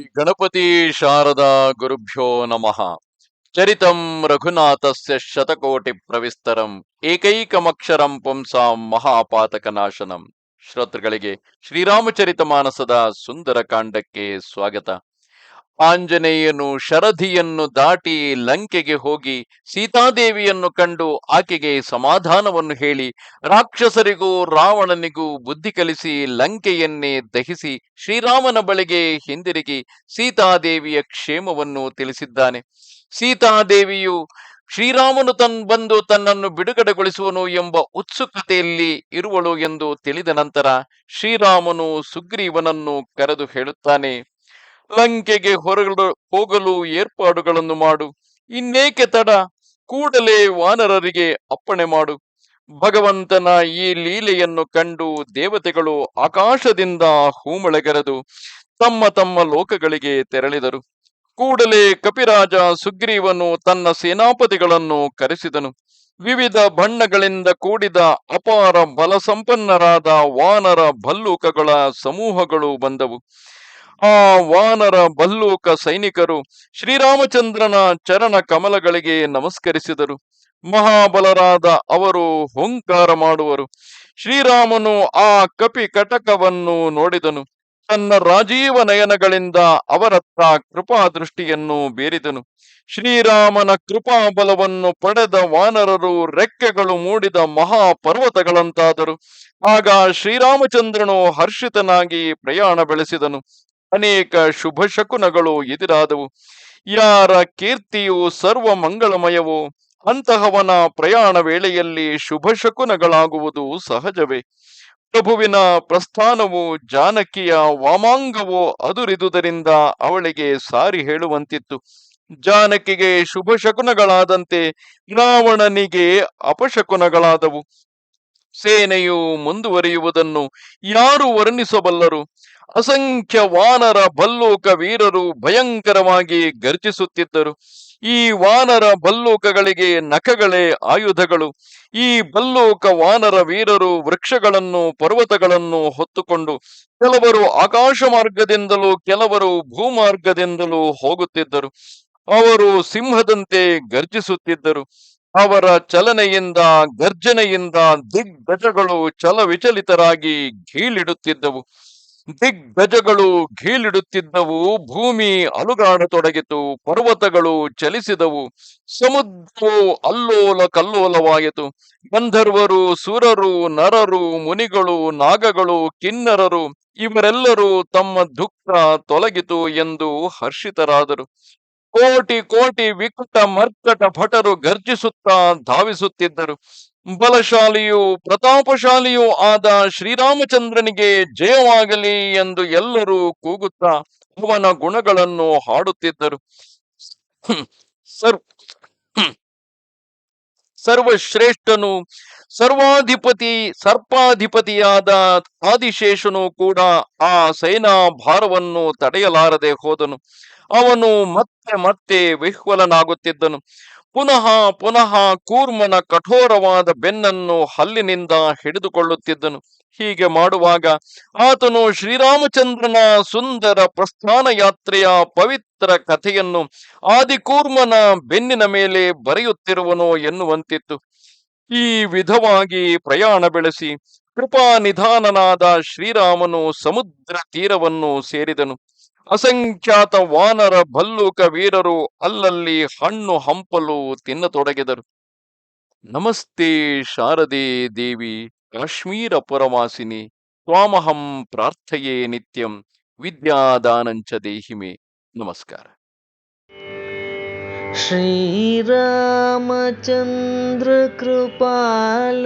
ಗಣಪತಿ ಶಾರದಾ ಗುರುಭ್ಯೋ ನಮಃ ಚರಿತಂ ರಘುನಾಥಸ್ಯ ಶತಕೋಟಿ ಪ್ರವಿಸ್ತರಂ ಏಕೈಕಮಕ್ಷರಂ ಪುಂಸಾಂ ಮಹಾಪಾತಕ ನಾಶನಂ ಶ್ರೋತೃಗಳಿಗೆ ಶ್ರೀರಾಮಚರಿತ ಮಾನಸದ ಸುಂದರ ಕಾಂಡಕ್ಕೆ ಸ್ವಾಗತ। ಆಂಜನೇಯನು ಶರಧಿಯನ್ನು ದಾಟಿ ಲಂಕೆಗೆ ಹೋಗಿ ಸೀತಾದೇವಿಯನ್ನು ಕಂಡು ಆಕೆಗೆ ಸಮಾಧಾನವನ್ನು ಹೇಳಿ, ರಾಕ್ಷಸರಿಗೂ ರಾವಣನಿಗೂ ಬುದ್ಧಿ ಕಲಿಸಿ ಲಂಕೆಯನ್ನೇ ದಹಿಸಿ ಶ್ರೀರಾಮನ ಬಳಿಗೆ ಹಿಂದಿರುಗಿ ಸೀತಾದೇವಿಯ ಕ್ಷೇಮವನ್ನು ತಿಳಿಸಿದ್ದಾನೆ. ಸೀತಾದೇವಿಯು ಶ್ರೀರಾಮನು ತನ್ ಬಂದು ತನ್ನನ್ನು ಬಿಡುಗಡೆಗೊಳಿಸುವನು ಎಂಬ ಉತ್ಸುಕತೆಯಲ್ಲಿ ಇರುವಳು ಎಂದು ತಿಳಿದ ನಂತರ ಶ್ರೀರಾಮನು ಸುಗ್ರೀವನನ್ನು ಕರೆದು ಹೇಳುತ್ತಾನೆ ಲಂಕೆಗೆ ಹೊರಗಲು, ಹೋಗಲು ಏರ್ಪಾಡುಗಳನ್ನು ಮಾಡು. ಇನ್ನೇಕೆ ತಡ? ಕೂಡಲೇ ವಾನರರಿಗೆ ಅಪ್ಪಣೆ ಮಾಡು. ಭಗವಂತನ ಈ ಲೀಲೆಯನ್ನು ಕಂಡು ದೇವತೆಗಳು ಆಕಾಶದಿಂದ ಹೂಮಳೆಗರೆದು ತಮ್ಮ ತಮ್ಮ ಲೋಕಗಳಿಗೆ ತೆರಳಿದರು. ಕೂಡಲೇ ಕಪಿರಾಜ ಸುಗ್ರೀವನು ತನ್ನ ಸೇನಾಪತಿಗಳನ್ನು ಕರೆಸಿದನು. ವಿವಿಧ ಬಣ್ಣಗಳಿಂದ ಕೂಡಿದ ಅಪಾರ ಬಲಸಂಪನ್ನರಾದ ವಾನರ ಭಲ್ಲೂಕಗಳ ಸಮೂಹಗಳು ಬಂದವು. ಆ ವಾನರ ಭಲ್ಲೂಕ ಸೈನಿಕರು ಶ್ರೀರಾಮಚಂದ್ರನ ಚರಣ ಕಮಲಗಳಿಗೆ ನಮಸ್ಕರಿಸಿದರು. ಮಹಾಬಲರಾದ ಅವರು ಹುಂಕಾರ ಮಾಡುವರು. ಶ್ರೀರಾಮನು ಆ ಕಪಿ ಕಟಕವನ್ನು ನೋಡಿದನು. ತನ್ನ ರಾಜೀವ ನಯನಗಳಿಂದ ಅವರತ್ತ ಕೃಪಾ ದೃಷ್ಟಿಯನ್ನು ಬೀರಿದನು. ಶ್ರೀರಾಮನ ಕೃಪಾ ಬಲವನ್ನು ಪಡೆದ ವಾನರರು ರೆಕ್ಕೆಗಳು ಮೂಡಿದ ಮಹಾ ಪರ್ವತಗಳಂತಾದರು ಆಗ ಶ್ರೀರಾಮಚಂದ್ರನು ಹರ್ಷಿತನಾಗಿ ಪ್ರಯಾಣ ಬೆಳೆಸಿದನು. ಅನೇಕ ಶುಭ ಶಕುನಗಳು ಎದುರಾದವು. ಯಾರ ಕೀರ್ತಿಯು ಸರ್ವ ಮಂಗಳಮಯವು, ಅಂತಹವನ ಪ್ರಯಾಣ ವೇಳೆಯಲ್ಲಿ ಶುಭ ಶಕುನಗಳಾಗುವುದು ಸಹಜವೇ. ಪ್ರಭುವಿನ ಪ್ರಸ್ಥಾನವು ಜಾನಕಿಯ ವಾಮಾಂಗವೋ ಅದುರಿದುದರಿಂದ ಅವಳಿಗೆ ಸಾರಿ ಹೇಳುವಂತಿತ್ತು. ಜಾನಕಿಗೆ ಶುಭ ಶಕುನಗಳಾದಂತೆ ರಾವಣನಿಗೆ ಅಪಶಕುನಗಳಾದವು. ಸೇನೆಯು ಮುಂದುವರಿಯುವುದನ್ನು ಯಾರು ವರ್ಣಿಸಬಲ್ಲರು? ಅಸಂಖ್ಯ ವಾನರ ಭಲ್ಲೂಕ ವೀರರು ಭಯಂಕರವಾಗಿ ಗರ್ಜಿಸುತ್ತಿದ್ದರು. ಈ ವಾನರ ಭಲ್ಲೂಕಗಳಿಗೆ ನಖಗಳೇ ಆಯುಧಗಳು. ಈ ಭಲ್ಲೂಕ ವಾನರ ವೀರರು ವೃಕ್ಷಗಳನ್ನು, ಪರ್ವತಗಳನ್ನು ಹೊತ್ತುಕೊಂಡು ಕೆಲವರು ಆಕಾಶ ಮಾರ್ಗದಿಂದಲೂ ಕೆಲವರು ಭೂಮಾರ್ಗದಿಂದಲೂ ಹೋಗುತ್ತಿದ್ದರು. ಅವರು ಸಿಂಹದಂತೆ ಗರ್ಜಿಸುತ್ತಿದ್ದರು. ಅವರ ಚಲನೆಯಿಂದ, ಗರ್ಜನೆಯಿಂದ ದಿಗ್ಗಜಗಳು ಚಲವಿಚಲಿತರಾಗಿ ಘೀಲಿಡುತ್ತಿದ್ದವು ದಿಗ್ಗಜಗಳು ಘೀಲಿಡುತ್ತಿದ್ದವು ಭೂಮಿ ಅಲುಗಾಡತೊಡಗಿತು, ಪರ್ವತಗಳು ಚಲಿಸಿದವು. ಸಮುದ್ರವು ಅಲ್ಲೋಲ ಕಲ್ಲೋಲವಾಯಿತು. ಗಂಧರ್ವರು, ಸುರರು, ನರರು, ಮುನಿಗಳು, ನಾಗಗಳು, ಕಿನ್ನರರು, ಇವರೆಲ್ಲರೂ ತಮ್ಮ ದುಃಖ ತೊಲಗಿತು ಎಂದು ಹರ್ಷಿತರಾದರು. ಕೋಟಿ ಕೋಟಿ ವಿಕೃತ ಮರ್ಕಟ ಭಟರು ಗರ್ಜಿಸುತ್ತಾ ಧಾವಿಸುತ್ತಿದ್ದರು. ಬಲಶಾಲಿಯೂ ಪ್ರತಾಪಶಾಲಿಯೂ ಆದ ಶ್ರೀರಾಮಚಂದ್ರನಿಗೆ ಜಯವಾಗಲಿ ಎಂದು ಎಲ್ಲರೂ ಕೂಗುತ್ತಾ ಅವನ ಗುಣಗಳನ್ನು ಹಾಡುತ್ತಿದ್ದರು. ಸರ್ ಸರ್ವಶ್ರೇಷ್ಠನು ಸರ್ವಾಧಿಪತಿ ಸರ್ಪಾಧಿಪತಿಯಾದ ಆದಿಶೇಷನು ಕೂಡ ಆ ಸೇನಾ ಭಾರವನ್ನು ತಡೆಯಲಾರದೆ ಹೋದನು. ಅವನು ಮತ್ತೆ ಮತ್ತೆ ವಿಹ್ವಲನಾಗುತ್ತಿದ್ದನು. ಪುನಃ ಪುನಃ ಕೂರ್ಮನ ಕಠೋರವಾದ ಬೆನ್ನನ್ನು ಹಲ್ಲಿನಿಂದ ಹಿಡಿದುಕೊಳ್ಳುತ್ತಿದ್ದನು. ಹೀಗೆ ಮಾಡುವಾಗ ಆತನು ಶ್ರೀರಾಮಚಂದ್ರನ ಸುಂದರ ಪ್ರಸ್ಥಾನ ಯಾತ್ರೆಯ ಪವಿತ್ರ ಕಥೆಯನ್ನು ಆದಿಕೂರ್ಮನ ಬೆನ್ನಿನ ಮೇಲೆ ಬರೆಯುತ್ತಿರುವನು ಎನ್ನುವಂತಿತ್ತು. ಈ ವಿಧವಾಗಿ ಪ್ರಯಾಣ ಬೆಳೆಸಿ ಕೃಪಾ ನಿಧಾನನಾದ ಶ್ರೀರಾಮನು ಸಮುದ್ರ ತೀರವನ್ನು ಸೇರಿದನು. ಅಸಂಖ್ಯಾತ ವಾನರ ಭಲ್ಲೂಕ ವೀರರು ಅಲ್ಲಲ್ಲಿ ಹಣ್ಣು ಹಂಪಲು ತಿನ್ನತೊಡಗಿದರು ನಮಸ್ತೆ ಶಾರದೆ ದೇವಿ ಕಾಶ್ಮೀರ ಪುರವಾಸಿನಿ ತ್ವಾಮಹಂ ಪ್ರಾರ್ಥಯೇ ನಿತ್ಯಂ ವಿದ್ಯಾದಾನಂಚ ದೇಹಿಮೆ ನಮಸ್ಕಾರ श्रीरामचन्द्र कृपाल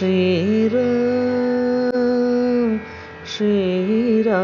श्रीरा श्रीरा